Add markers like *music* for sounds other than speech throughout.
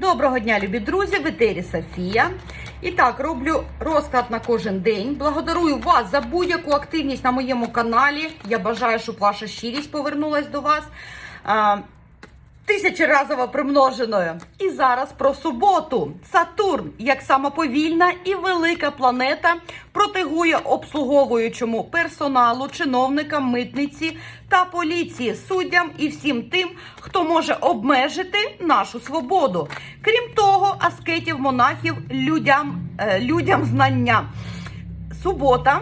Доброго дня, любі друзі! В етері Софія. І так, роблю розклад на кожен день. Благодарую вас за будь-яку активність на моєму каналі. Я бажаю, щоб ваша щирість повернулась до вас. Тисячеразово примноженою. І зараз про суботу. Сатурн, як самоповільна і велика планета, протегує обслуговуючому персоналу, чиновникам, митниці та поліції, суддям і всім тим, хто може обмежити нашу свободу. Крім того, аскетів, монахів, людям, е, людям знання. Субота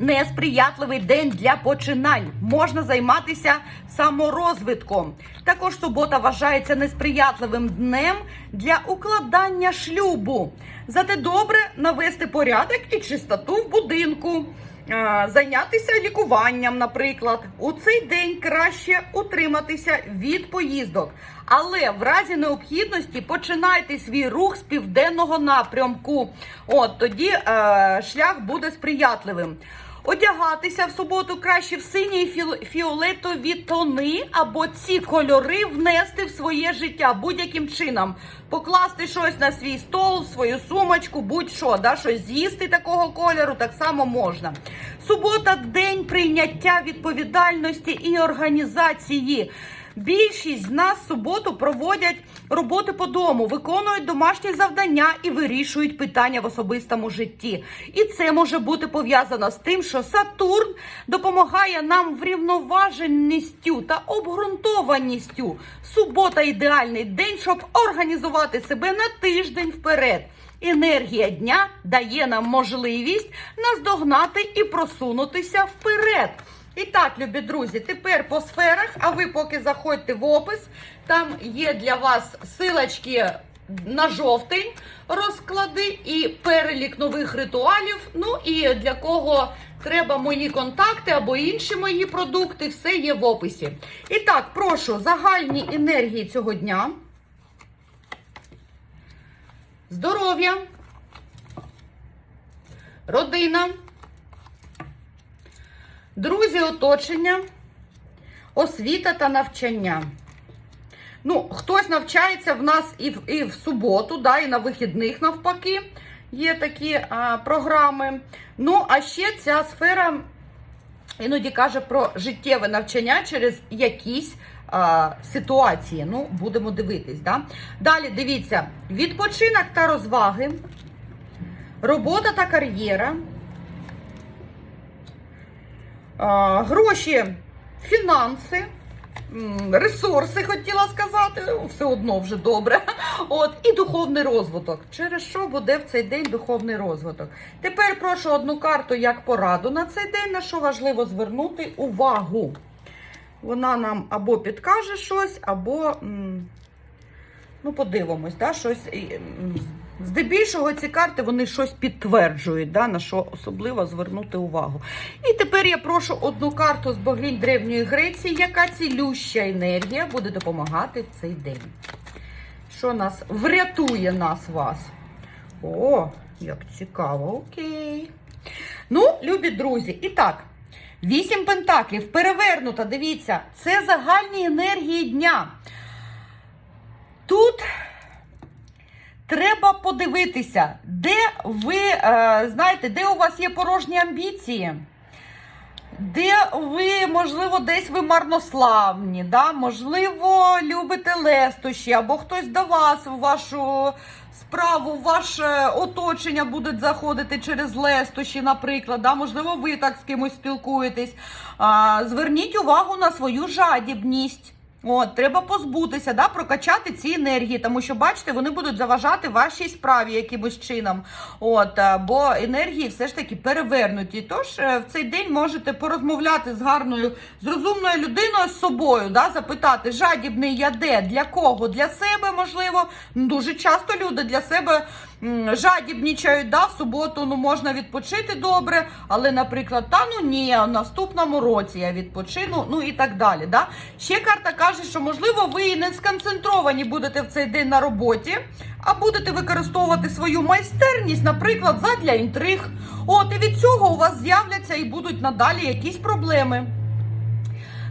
несприятливий день для починань. Можна займатися саморозвитком. Також субота вважається несприятливим днем для укладання шлюбу. Зате добре навести порядок і чистоту в будинку. Зайнятися лікуванням, наприклад, у цей день краще утриматися від поїздок, але в разі необхідності починайте свій рух з південного напрямку. От тоді е, шлях буде сприятливим. Одягатися в суботу краще в сині і фіолетові тони або ці кольори внести в своє життя будь-яким чином. Покласти щось на свій стол, свою сумочку, будь-що, да, щось з'їсти такого кольору так само можна. Субота день прийняття відповідальності і організації. Більшість з нас суботу проводять роботи по дому, виконують домашні завдання і вирішують питання в особистому житті. І це може бути пов'язано з тим, що Сатурн допомагає нам врівноваженістю та обґрунтованістю. Субота ідеальний день, щоб організувати себе на тиждень вперед. Енергія дня дає нам можливість наздогнати і просунутися вперед. І так, любі друзі, тепер по сферах, а ви поки заходьте в опис, там є для вас силочки на жовтень розклади і перелік нових ритуалів. Ну і для кого треба мої контакти або інші мої продукти, все є в описі. І так, прошу загальні енергії цього дня. Здоров'я, родина, друзі, оточення, освіта та навчання. Ну, хтось навчається в нас і в, і в суботу, да, і на вихідних навпаки. Є такі а, програми. Ну, а ще ця сфера іноді каже про життєве навчання через якісь а, ситуації. Ну, будемо дивитись. Да? Далі дивіться: відпочинок та розваги, робота та кар'єра, гроші, фінанси. Ресурси хотіла сказати, все одно вже добре. *laughs* От і духовний розвиток. Через що буде в цей день духовний розвиток? Тепер прошу одну карту як пораду на цей день, на що важливо звернути увагу. Вона нам або підкаже щось, або ну, подивимось, да, щось. Здебільшого ці карти вони щось підтверджують, да, на що особливо звернути увагу. І тепер я прошу одну карту з богинь Древньої Греції, яка цілюща енергія буде допомагати в цей день. Що нас врятує нас вас? О, як цікаво, окей. Ну, любі друзі, і так, вісім пентаклів перевернута, дивіться, це загальні енергії дня. Тут треба подивитися, де ви, е, знаєте, де у вас є порожні амбіції. Де ви, можливо, десь ви марнославні, да? можливо, любите лестощі, або хтось до вас в вашу справу, в ваше оточення буде заходити через лестощі, наприклад. Да? Можливо, ви так з кимось спілкуєтесь. А, зверніть увагу на свою жадібність. От, треба позбутися, да, прокачати ці енергії, тому що, бачите, вони будуть заважати вашій справі якимось чином. От, е, бо енергії все ж таки перевернуті. Тож е, в цей день можете порозмовляти з гарною, з розумною людиною з собою, да, запитати, жадібний я де, для кого? Для себе, можливо. Дуже часто люди для себе жадібнічають, да, в суботу ну, можна відпочити добре, але, наприклад, та ну ні, в наступному році я відпочину, ну і так далі. Да? Ще карта каже, що можливо ви не сконцентровані будете в цей день на роботі, а будете використовувати свою майстерність, наприклад, задля інтриг. От і від цього у вас з'являться і будуть надалі якісь проблеми.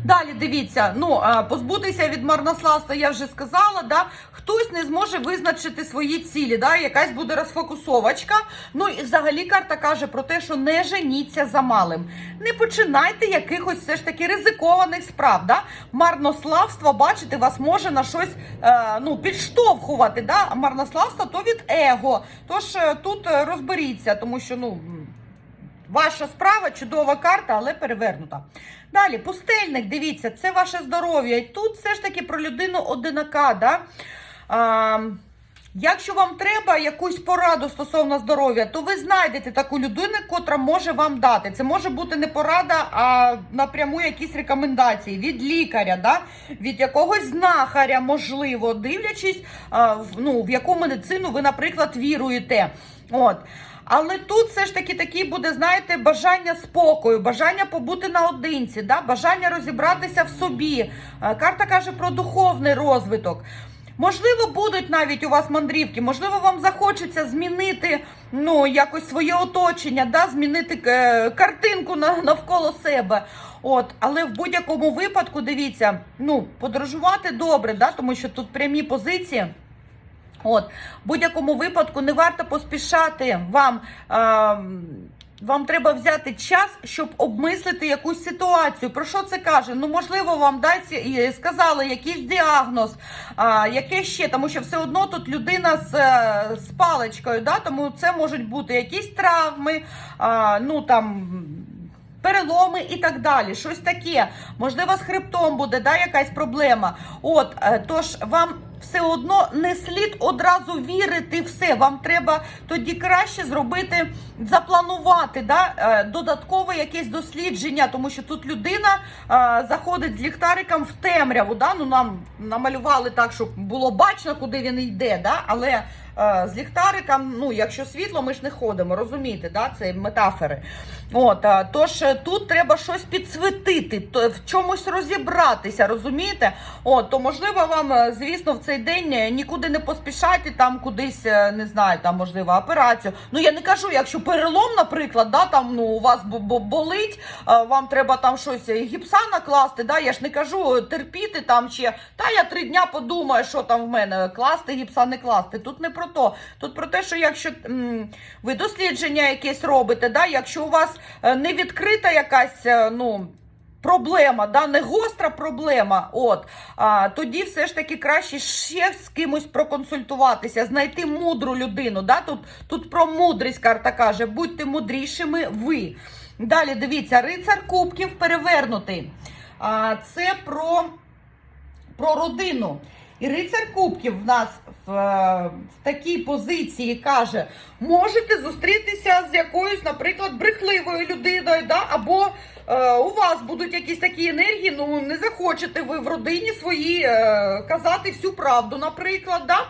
Далі дивіться, ну позбутися від марнославства, я вже сказала. Да? Хтось не зможе визначити свої цілі, да? якась буде розфокусовочка. Ну і взагалі карта каже про те, що не женіться за малим. Не починайте якихось все ж таки ризикованих справ. Да? Марнославство, бачите, вас може на щось е, ну, підштовхувати. Да? Марнославство то від его. Тож е, тут е, розберіться, тому що ну. Ваша справа чудова карта, але перевернута. Далі, пустельник, дивіться, це ваше здоров'я. І тут все ж таки про людину одинака. Да? А, якщо вам треба якусь пораду стосовно здоров'я, то ви знайдете таку людину, котра може вам дати. Це може бути не порада, а напряму якісь рекомендації від лікаря, да? від якогось знахаря, можливо, дивлячись, ну, в яку медицину ви, наприклад, віруєте. От. Але тут все ж таки такі буде, знаєте, бажання спокою, бажання побути наодинці, да? бажання розібратися в собі. Е, Карта каже про духовний розвиток. Можливо, будуть навіть у вас мандрівки, можливо, вам захочеться змінити ну, якось своє оточення, да? змінити е, картинку на, навколо себе. От, але в будь-якому випадку, дивіться, ну, подорожувати добре, да? тому що тут прямі позиції. От, в будь-якому випадку не варто поспішати вам. Е, вам треба взяти час, щоб обмислити якусь ситуацію. Про що це каже? Ну, можливо, вам дасть і сказали якийсь діагноз, а, яке ще, тому що все одно тут людина з, е, з паличкою, да? тому це можуть бути якісь травми, а, ну там. Переломи і так далі, щось таке. Можливо, з хребтом буде да, якась проблема. От, е, тож вам все одно не слід одразу вірити все. Вам треба тоді краще зробити, запланувати да, е, додаткове якесь дослідження, тому що тут людина а, заходить з ліхтариком в темряву. Да? Ну, нам намалювали так, щоб було бачно, куди він йде. Да? Але е, з ліхтариком, ну, якщо світло, ми ж не ходимо, розумієте, да? це метафори. От, е, тож е, тут треба щось підсвітити, в чомусь розібратися, розумієте? От, то можливо вам, е, звісно, в цей день е, нікуди не поспішайте, там кудись, е, не знаю, там можливо операцію. Ну я не кажу, якщо перелом, наприклад, да, там ну у вас бо- бо- болить, е, вам треба там щось е, гіпса накласти. Да, я ж не кажу е, терпіти там чи та я три дня подумаю, що там в мене класти гіпса, не класти. Тут не про то. Тут про те, що якщо м, ви дослідження якесь робите, да, якщо у вас е, не відкрита якась, е, ну. Проблема, да, не гостра проблема. От а, тоді все ж таки краще ще з кимось проконсультуватися, знайти мудру людину. Да? Тут, тут про мудрість карта каже: будьте мудрішими ви. Далі дивіться, рицар кубків перевернутий. А, це про, про родину. І рицар кубків в нас в, е, в такій позиції каже: можете зустрітися з якоюсь, наприклад, брехливою людиною, да? або е, у вас будуть якісь такі енергії, ну не захочете ви в родині своїй е, казати всю правду, наприклад. Да?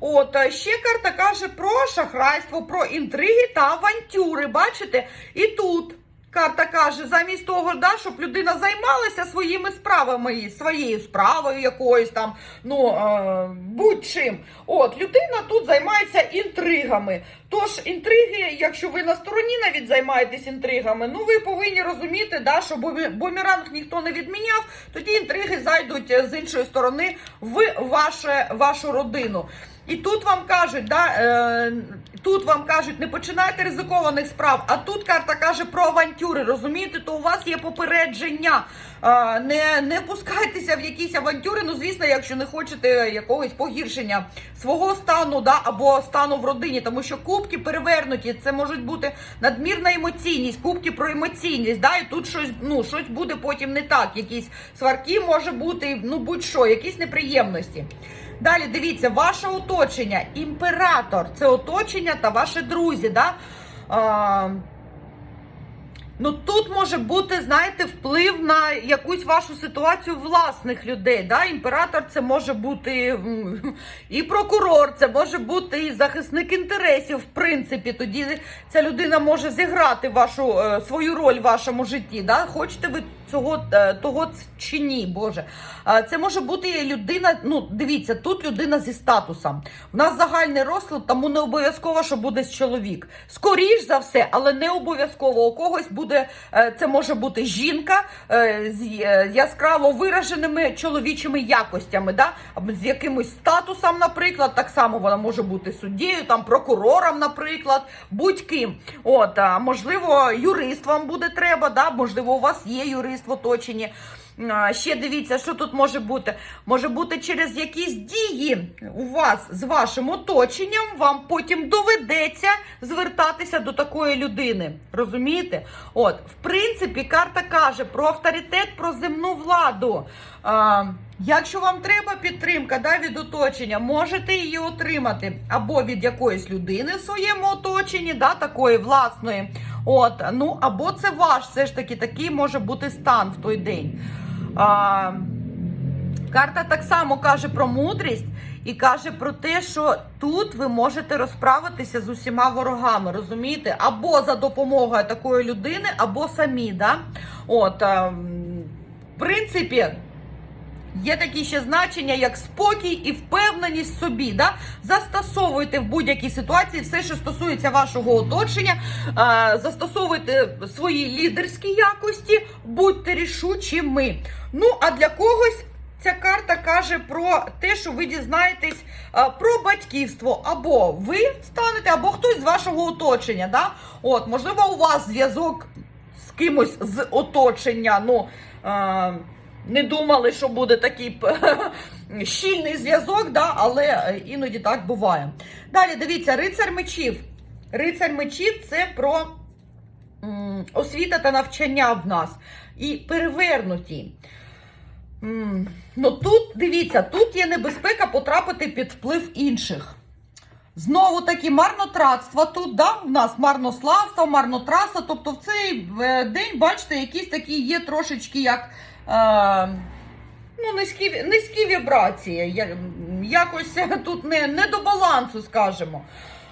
От е, ще карта каже про шахрайство, про інтриги та авантюри. Бачите? І тут. Карта каже, замість того, да, щоб людина займалася своїми справами, своєю справою якоюсь там, ну е, будь-чим. От людина тут займається інтригами. Тож інтриги, якщо ви на стороні навіть займаєтесь інтригами, ну ви повинні розуміти, да, що бумеранг ніхто не відміняв, тоді інтриги зайдуть е, з іншої сторони в ваше, вашу родину. І тут вам кажуть, да, е, тут вам кажуть, не починайте ризикованих справ, а тут карта каже про авантюри. Розумієте, то у вас є попередження. Е, не, не пускайтеся в якісь авантюри. Ну, звісно, якщо не хочете якогось погіршення свого стану, да, або стану в родині, тому що кубки перевернуті, це можуть бути надмірна емоційність, кубки про емоційність. Да, і тут щось, ну, щось буде потім не так. Якісь сварки може бути, ну будь-що, якісь неприємності. Далі дивіться, ваше оточення, імператор це оточення та ваші друзі. Да? А, ну тут може бути, знаєте, вплив на якусь вашу ситуацію власних людей. Да? Імператор це може бути і прокурор, це може бути і захисник інтересів. В принципі, тоді ця людина може зіграти вашу е, свою роль в вашому житті. Да? Хочете ви цього е, того чи ні, Боже. Е, Це може бути людина. Ну, дивіться, тут людина зі статусом. В нас загальний розклад, тому не обов'язково, що буде чоловік. Скоріш за все, але не обов'язково у когось буде. е, Це може бути жінка з яскраво вираженими чоловічими якостями, да? з якимось статусом, наприклад. Так само вона може бути суддєю, там прокурором, наприклад, будь-ким. От, можливо, юрист вам буде треба, да? можливо, у вас є юрист в оточенні. Ще дивіться, що тут може бути. Може бути через якісь дії у вас з вашим оточенням, вам потім доведеться звертатися до такої людини. Розумієте? От, в принципі, карта каже про авторитет, про земну владу. А, якщо вам треба підтримка да, від оточення, можете її отримати або від якоїсь людини в своєму оточенні, да, такої власної. От, ну або це ваш, все ж таки такий може бути стан в той день. А, карта так само каже про мудрість і каже про те, що тут ви можете розправитися з усіма ворогами, розумієте? Або за допомогою такої людини, або самі. Да? От, а, в принципі. Є такі ще значення, як спокій і впевненість в собі. Да? Застосовуйте в будь-якій ситуації все, що стосується вашого оточення, застосовуйте свої лідерські якості, будьте рішучими. Ну, а для когось. Ця карта каже про те, що ви дізнаєтесь про батьківство. Або ви станете, або хтось з вашого оточення. Да? От, можливо, у вас зв'язок з кимось з оточення. Ну, а, не думали, що буде такий *laughs* щільний зв'язок, да? але е, іноді так буває. Далі дивіться, рицар мечів. Рицар мечів це про м, освіта та навчання в нас. І перевернуті. Ну тут дивіться, тут є небезпека потрапити під вплив інших. Знову таки марнотратство тут, да? у нас марнославство, марнотратство. Тобто в цей е, день, бачите, якісь такі є трошечки як е, ну, низькі, низькі вібрації. Якось тут не, не до балансу, скажімо.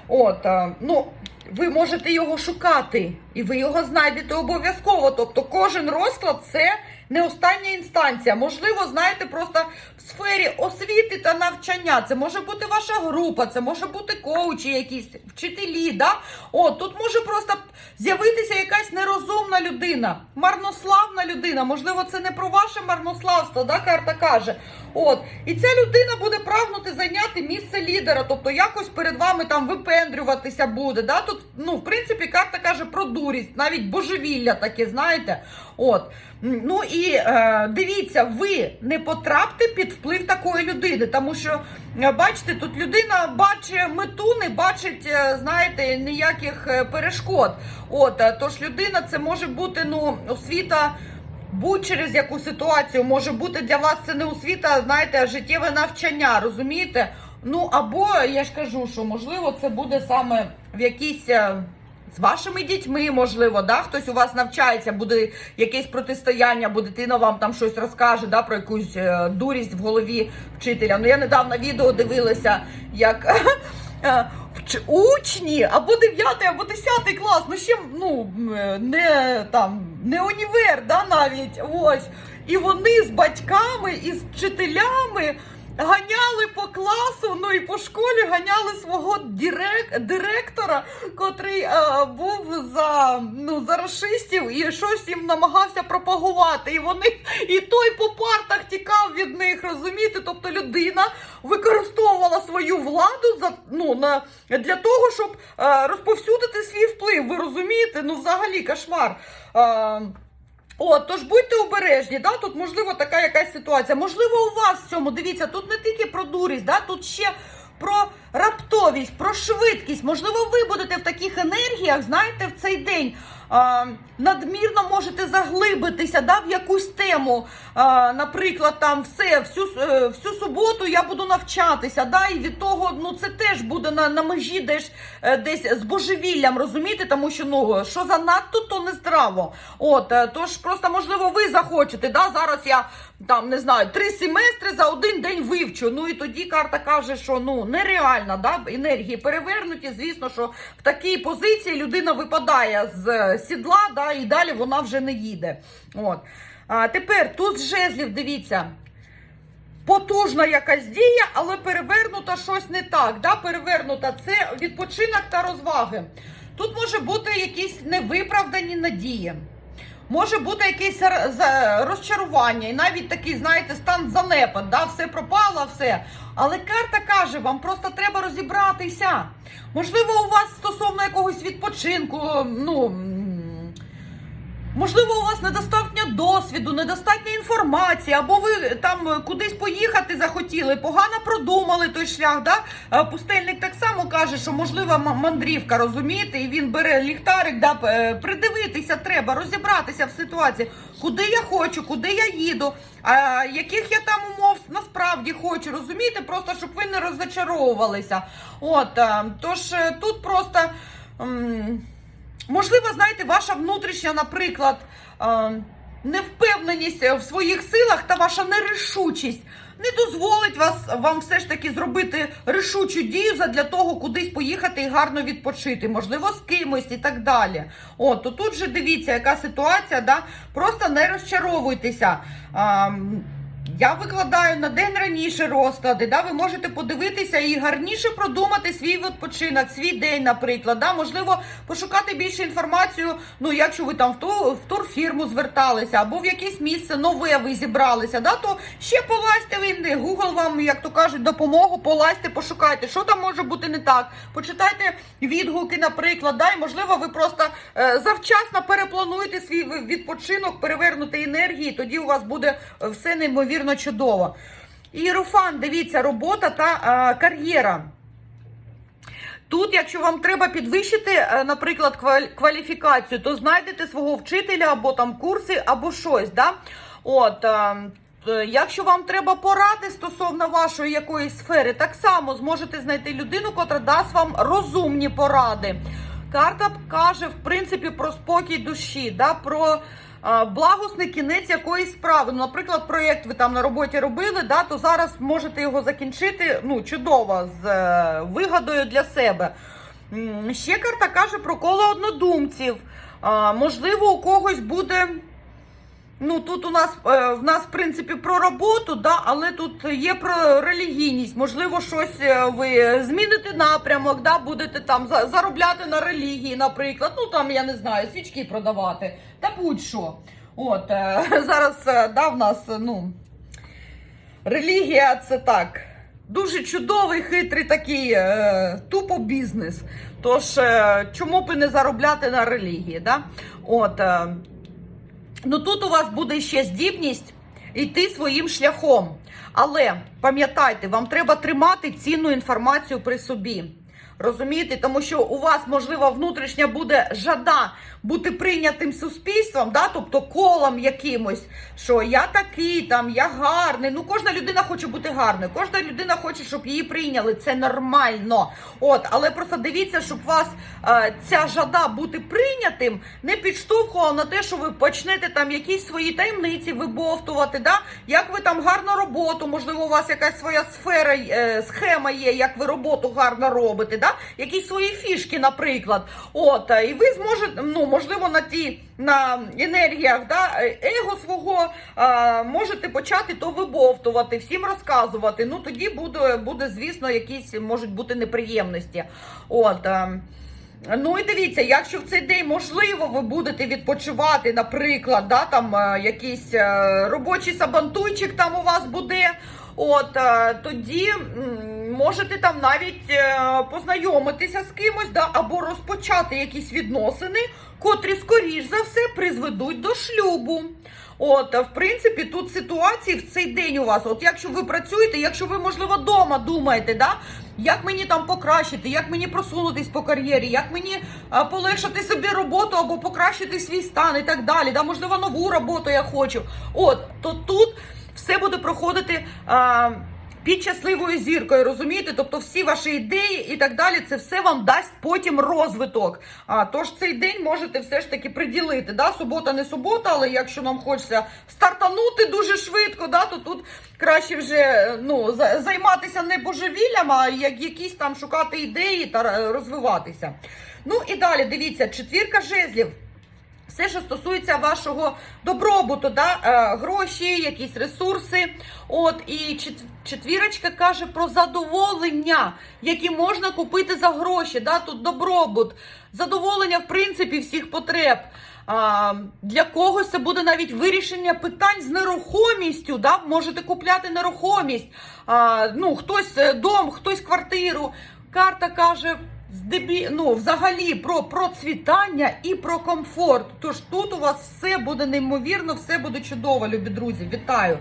От, е, ну, ви можете його шукати, і ви його знайдете обов'язково. Тобто, кожен розклад це не остання інстанція. Можливо, знаєте, просто в сфері освіти та навчання. Це може бути ваша група, це може бути коучі, якісь вчителі. Да? От, тут може просто з'явитися якась нерозумна людина, марнославна людина. Можливо, це не про ваше марнославство, да, карта каже. От, і ця людина буде прагнути зайняти місце лідера, тобто якось перед вами там випендрюватися буде. Да? Тут, ну, в принципі, карта каже про дурість, навіть божевілля таке, знаєте. От. Ну і е, дивіться, ви не потрапте під вплив такої людини, тому що, е, бачите, тут людина бачить мету, не бачить, е, знаєте, ніяких е, перешкод. От, тож людина це може бути ну, освіта. Будь через яку ситуацію може бути для вас це не освіта, знаєте, а життєве навчання, розумієте? Ну або я ж кажу, що можливо це буде саме в якійсь з вашими дітьми, можливо, да? хтось у вас навчається, буде якесь протистояння, бо дитина вам там щось розкаже да, про якусь е, дурість в голові вчителя. Ну я недавно відео дивилася, як. *laughs* е, Учні або 9, або 10 клас, ну ще ну не там не універ, да, навіть ось. І вони з батьками і з вчителями ганяли по класу, ну і по школі ганяли свого дирек, директора, котрий е, був за, ну, за расистів і щось їм намагався пропагувати. І вони і той по партах тікав від них, розумієте? Тобто людина використовувала свою владу за ну на для того, щоб е, розповсюдити свій вплив. Ви розумієте? Ну, взагалі кошмар. Е, От, тож будьте обережні, да? тут можливо така якась ситуація. Можливо, у вас в цьому дивіться, тут не тільки про дурість, да? тут ще про раптовість, про швидкість. Можливо, ви будете в таких енергіях, знаєте, в цей день. Надмірно можете заглибитися да, в якусь тему. Наприклад, там все, всю, е, всю суботу я буду навчатися. Да, і від того ну, це теж буде на, на межі десь, е, десь з божевіллям, розумієте? Тому що ну, що занадто, то не здраво. От, е, тож просто, можливо, ви захочете. Да, зараз я там не знаю, три семестри за один день вивчу. Ну і тоді карта каже, що ну нереально, да, енергії перевернуті. Звісно, що в такій позиції людина випадає з сідла, да, і далі вона вже не їде. От. А, тепер тут з жезлів, дивіться. Потужна якась дія, але перевернута щось не так. Да? Перевернута це відпочинок та розваги. Тут може бути якісь невиправдані надії. Може бути якесь розчарування, і навіть такий, знаєте, стан занепад, да? все пропало, все. Але карта каже, вам просто треба розібратися. Можливо, у вас стосовно якогось відпочинку, ну. Можливо, у вас недостатньо досвіду, недостатньо інформації, або ви там е, кудись поїхати захотіли, погано продумали той шлях. Да? Е, Пустельник так само каже, що можлива мандрівка, розумієте, і він бере ліхтарик, да, е, придивитися треба, розібратися в ситуації, куди я хочу, куди я їду, а, яких я там умов насправді хочу, розумієте, просто щоб ви не роззачаровувалися. От, тож тут просто. Можливо, знаєте, ваша внутрішня, наприклад, е, невпевненість в своїх силах та ваша нерішучість не дозволить вас вам все ж таки зробити рішучу дію для того, кудись поїхати і гарно відпочити, можливо, з кимось і так далі. От, то тут же дивіться, яка ситуація, да? просто не розчаровуйтеся. Я викладаю на день раніше розклади. Да? Ви можете подивитися і гарніше продумати свій відпочинок, свій день, наприклад. Да? Можливо, пошукати більше інформацію. Ну, якщо ви там в ту в турфірму зверталися, або в якесь місце нове ви зібралися, да? то ще полазьте в інди. Google вам, як то кажуть, допомогу, полазьте, пошукайте, що там може бути не так. Почитайте відгуки, наприклад, да? і можливо, ви просто е, завчасно переплануєте свій відпочинок, перевернути енергії, тоді у вас буде е, все неймовірно чудово. Іерофан, дивіться, робота та е, кар'єра. Тут, якщо вам треба підвищити, е, наприклад, кваліфікацію, то знайдете свого вчителя або там курси, або щось. Да? От, е, якщо вам треба поради стосовно вашої якоїсь сфери, так само зможете знайти людину, котра дасть вам розумні поради. Карта каже, в принципі, про спокій душі, да? про благосний кінець якоїсь справи. Ну, наприклад, проєкт ви там на роботі робили, да? то зараз можете його закінчити ну, чудово, з е, вигодою для себе. Ще карта каже про коло однодумців. А, можливо, у когось буде. Ну, тут у нас е, в нас, в принципі, про роботу, да, але тут є про релігійність. Можливо, щось е, ви зміните напрямок, да, будете там заробляти на релігії, наприклад. Ну там я не знаю, свічки продавати та будь-що. От е, *laughs* зараз да, в нас ну, релігія це так. Дуже чудовий, хитрий такий тупо бізнес. Тож, чому б і не заробляти на релігії? Да? От, ну тут у вас буде ще здібність йти своїм шляхом. Але пам'ятайте, вам треба тримати цінну інформацію при собі. Розумієте, тому що у вас, можливо, внутрішня буде жада бути прийнятим суспільством, да? тобто колом якимось, що я такий, там, я гарний. Ну, кожна людина хоче бути гарною, кожна людина хоче, щоб її прийняли. Це нормально. От, але просто дивіться, щоб вас е, ця жада бути прийнятим не підштовхувала на те, що ви почнете там якісь свої таємниці вибовтувати. Да? Як ви там гарну роботу, можливо, у вас якась своя сфера, е, схема є, як ви роботу гарно робите, да? Якісь свої фішки, наприклад. От, е, і ви зможете, ну, можливо, на ті на енергіях да, е, его свого е, можете почати то вибовтувати, всім розказувати. Ну тоді буде, буде, звісно, якісь можуть бути неприємності. От. е, Ну і дивіться, якщо в цей день можливо ви будете відпочивати, наприклад, да, там якийсь робочий сабантуйчик там у вас буде. От тоді можете там навіть е, познайомитися з кимось, да, або розпочати якісь відносини, котрі, скоріш за все, призведуть до шлюбу. От, в принципі, тут ситуації в цей день у вас. От якщо ви працюєте, якщо ви, можливо, вдома думаєте, да, як мені там покращити, як мені просунутись по кар'єрі, як мені полегшити собі роботу або покращити свій стан і так далі. Да, можливо, нову роботу я хочу. От, то тут все буде проходити. А, під щасливою зіркою, розумієте? Тобто всі ваші ідеї і так далі, це все вам дасть потім розвиток. А тож цей день можете все ж таки приділити. Да? Субота не субота, але якщо нам хочеться стартанути дуже швидко, да, то тут краще вже ну, займатися не божевіллям, а як якісь там шукати ідеї та розвиватися. Ну і далі дивіться, четвірка жезлів. Все, що стосується вашого добробуту, да? е, гроші, якісь ресурси. От і четвірочка каже про задоволення, які можна купити за гроші. Да? Тут добробут, задоволення, в принципі, всіх потреб. А, для когось це буде навіть вирішення питань з нерухомістю. Да? Можете купляти нерухомість. А, ну, хтось е, дом, хтось квартиру. Карта каже. Здебі... ну, взагалі про процвітання і про комфорт. Тож тут у вас все буде неймовірно, все буде чудово, любі друзі. Вітаю.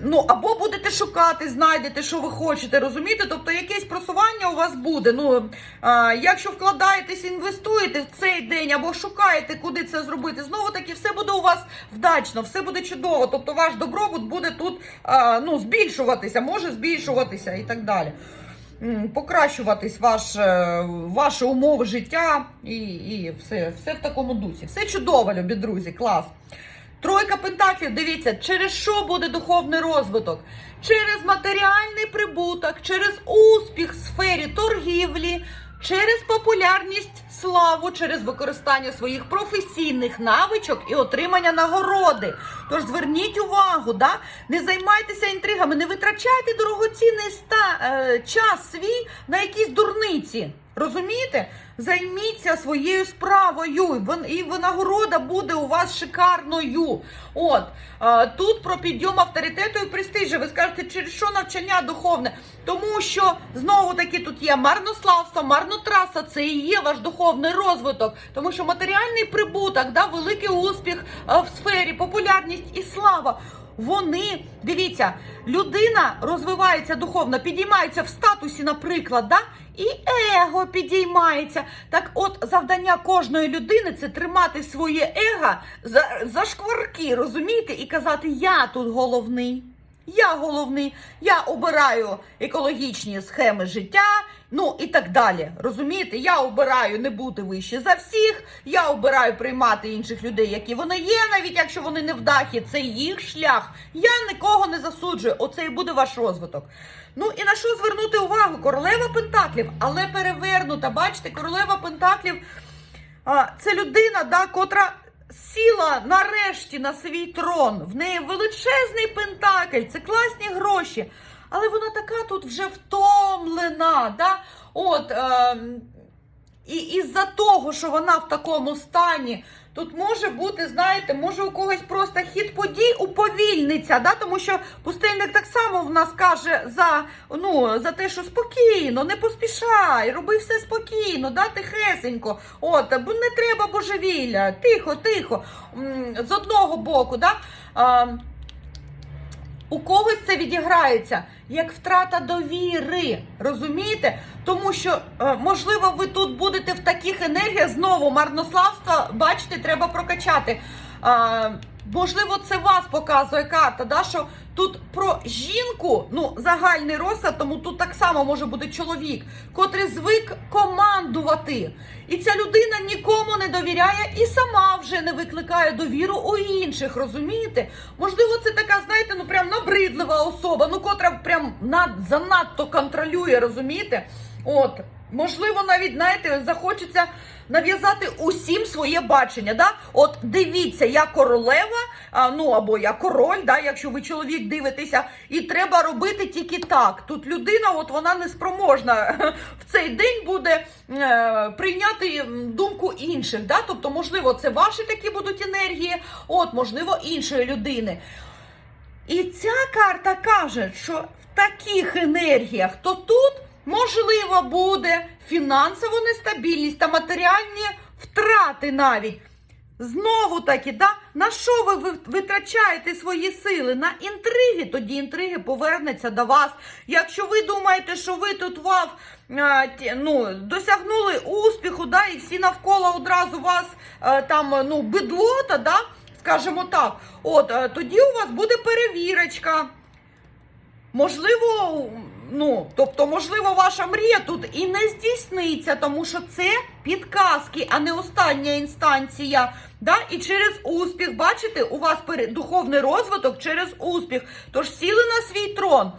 Ну, або будете шукати, знайдете, що ви хочете, розумієте? Тобто якесь просування у вас буде. Ну, а, якщо вкладаєтесь, інвестуєте в цей день або шукаєте, куди це зробити, знову таки все буде у вас вдачно, все буде чудово. Тобто ваш добробут буде тут а, ну, збільшуватися, може збільшуватися і так далі. Покращуватись ваш, е, ваші умови життя і, і все, все в такому дусі. Все чудово, любі друзі, клас. Тройка пентаклів, дивіться, через що буде духовний розвиток? Через матеріальний прибуток, через успіх в сфері торгівлі, через популярність, славу, через використання своїх професійних навичок і отримання нагороди. Тож зверніть увагу, да? не займайтеся інтригами, не витрачайте дорогоцінний ста, е, час свій на якісь дурниці. Розумієте? Займіться своєю справою, і винагорода буде у вас шикарною. От е, тут про підйом авторитету і престижу. Ви скажете, через що навчання духовне? Тому що знову таки тут є марнославство, марнотраса, це і є ваш духовний розвиток. Тому що матеріальний прибуток, да, великий успіх е, в сфері, популярність і слава. Вони, дивіться, людина розвивається духовно, підіймається в статусі, наприклад, да? І его підіймається. Так от завдання кожної людини це тримати своє его за, за шкварки, розумієте, і казати, я тут головний. Я головний, я обираю екологічні схеми життя, ну і так далі. Розумієте, я обираю не бути вище за всіх, я обираю приймати інших людей, які вони є, навіть якщо вони не вдахи, це їх шлях. Я нікого не засуджую. Оце і буде ваш розвиток. Ну і на що звернути увагу? Королева Пентаклів, але перевернута. Бачите, королева Пентаклів це людина, да, котра сіла нарешті на свій трон. В неї величезний пентакль, це класні гроші. Але вона така тут вже втомлена. Да? От, е, і із-за того, що вона в такому стані, тут може бути, знаєте, може у когось просто хід подій уповільниться, да? тому що пустельник так само в нас каже за, ну, за те, що спокійно, не поспішай, роби все спокійно, да? тихесенько. От, бо не треба божевілля, тихо, тихо. З одного боку, да? А, у когось це відіграється як втрата довіри, розумієте? Тому що, е, можливо, ви тут будете в таких енергіях знову марнославства, бачите, треба прокачати. Можливо, це вас показує карта, да, що тут про жінку, ну, загальний розклад, тому тут так само може бути чоловік, котрий звик командувати. І ця людина нікому не довіряє і сама вже не викликає довіру у інших, розумієте? Можливо, це така, знаєте, ну прям набридлива особа, ну котра прям над, занадто контролює, розумієте? От, можливо, навіть, знаєте, захочеться нав'язати усім своє бачення. Да? От дивіться, я королева, а, ну або я король, да, якщо ви чоловік дивитеся, і треба робити тільки так. Тут людина, от вона не спроможна *laughs* в цей день буде е, прийняти думку інших. Да? Тобто, можливо, це ваші такі будуть енергії, от, можливо, іншої людини. І ця карта каже, що в таких енергіях, то тут можливо буде фінансова нестабільність та матеріальні втрати навіть. Знову таки, да? на що ви ви- витрачаєте свої сили? На інтриги, тоді інтриги повернеться до вас. Якщо ви думаєте, що ви тут вав, ну, досягнули успіху, да, і всі навколо одразу вас а, там ну, бедлота, да, скажімо так, от, а, тоді у вас буде перевірочка. Можливо, ну, тобто, можливо, ваша мрія тут і не здійсниться, тому що це підказки, а не остання інстанція. Да? І через успіх, бачите, у вас духовний розвиток через успіх. Тож сіли на свій трон.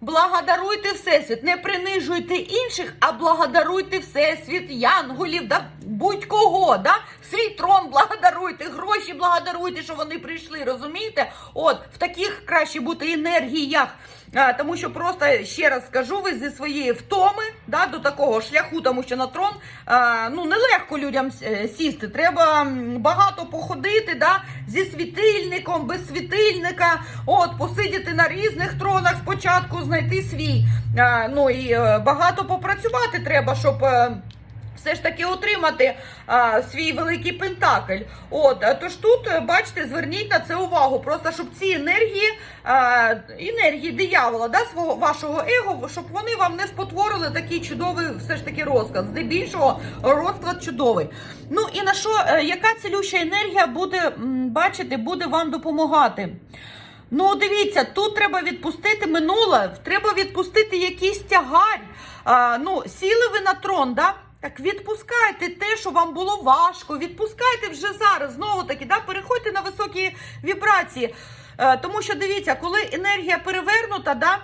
Благодаруйте Всесвіт, не принижуйте інших, а благодаруйте Всесвіт, янголів, да? Будь-кого, да? Свій трон благодаруйте, гроші благодаруйте, що вони прийшли, розумієте? От, в таких краще бути енергіях. А, тому що просто ще раз скажу, ви зі своєї втоми да, до такого шляху, тому що на трон а, ну нелегко людям е, сісти. Треба багато походити, да, зі світильником, без світильника. От, посидіти на різних тронах спочатку, знайти свій. А, ну і е, багато попрацювати треба, щоб. Е, все ж таки отримати а, свій великий пентакль. От, тож тут, е, бачите, зверніть на це увагу. Просто щоб ці енергії, а, енергії диявола, да, свого вашого его, щоб вони вам не спотворили такий чудовий все ж таки розклад. Здебільшого розклад чудовий. Ну і на що, е, яка цілюща енергія буде, бачите, буде вам допомагати? Ну, дивіться, тут треба відпустити минуле, треба відпустити якийсь тягарь. А, ну, сіли ви на трон, да? Так відпускайте те, що вам було важко. Відпускайте вже зараз. Знову таки, да? переходьте на високі вібрації. Е, тому що дивіться, коли енергія перевернута, да?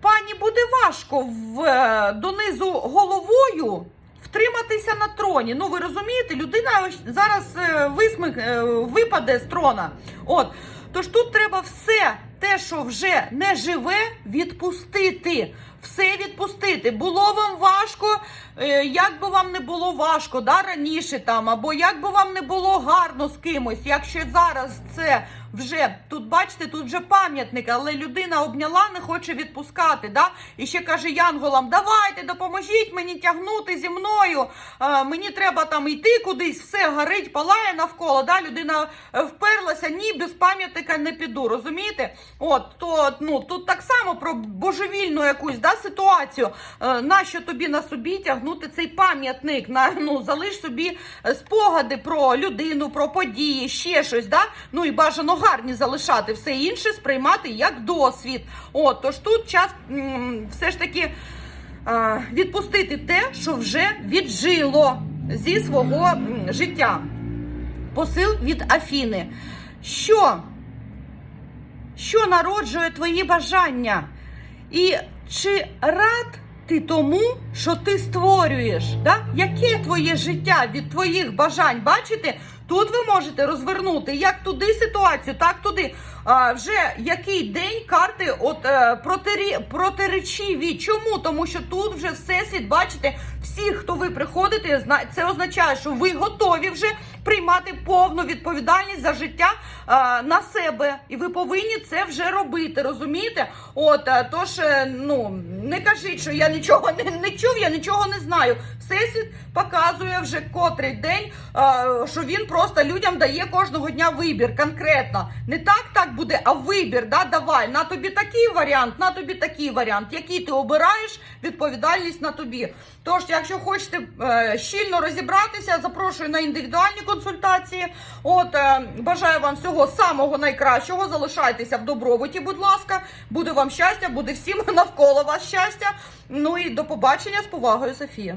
пані буде важко в, е, донизу головою. Втриматися на троні. Ну ви розумієте, людина зараз е, висмик випаде з трона. От тож тут треба все те, що вже не живе, відпустити. Все відпустити. Було вам важко, як би вам не було важко, да, раніше там, або як би вам не було гарно з кимось, якщо зараз це вже тут, бачите, тут вже пам'ятник, але людина обняла, не хоче відпускати. Да? І ще каже Янголам: давайте, допоможіть мені тягнути зі мною. Е, мені треба там йти кудись, все горить, палає навколо. Да? Людина е, вперлася, ні, без пам'ятника не піду. Розумієте? От то ну тут так само про божевільну якусь да, ситуацію. Е, нащо тобі на собі тягнути цей пам'ятник? На ну залиш собі е, спогади про людину, про події, ще щось. Да? Ну і бажано гарні залишати, все інше сприймати як досвід. От тож тут час м, все ж таки. е, Відпустити те, що вже віджило зі свого життя. Посил від Афіни. Що? Що народжує твої бажання? І чи рад ти тому, що ти створюєш? Да? Яке твоє життя від твоїх бажань? Бачите? Тут ви можете розвернути як туди ситуацію, так туди. А, вже який день карти от е, протирі, протиречиві. Чому? Тому що тут вже всесвіт, бачите, всі, хто ви приходите, це означає, що ви готові вже приймати повну відповідальність за життя а, на себе, і ви повинні це вже робити. Розумієте? От е, тож, е, ну не кажіть, що я нічого не, не чув, я нічого не знаю. Всесвіт показує вже котрий день, а, що він просто людям дає кожного дня вибір конкретно. Не так так буде, а вибір. Да, давай на тобі такий варіант, на тобі такий варіант. Який ти обираєш, відповідальність на тобі. Тож, якщо хочете е, щільно розібратися, запрошую на індивідуальні консультації. От е, бажаю вам всього самого найкращого. Залишайтеся в добробуті, будь ласка. Буде вам щастя, буде всім *laughs* навколо вас щастя. Ну і до побачення з повагою, Софія.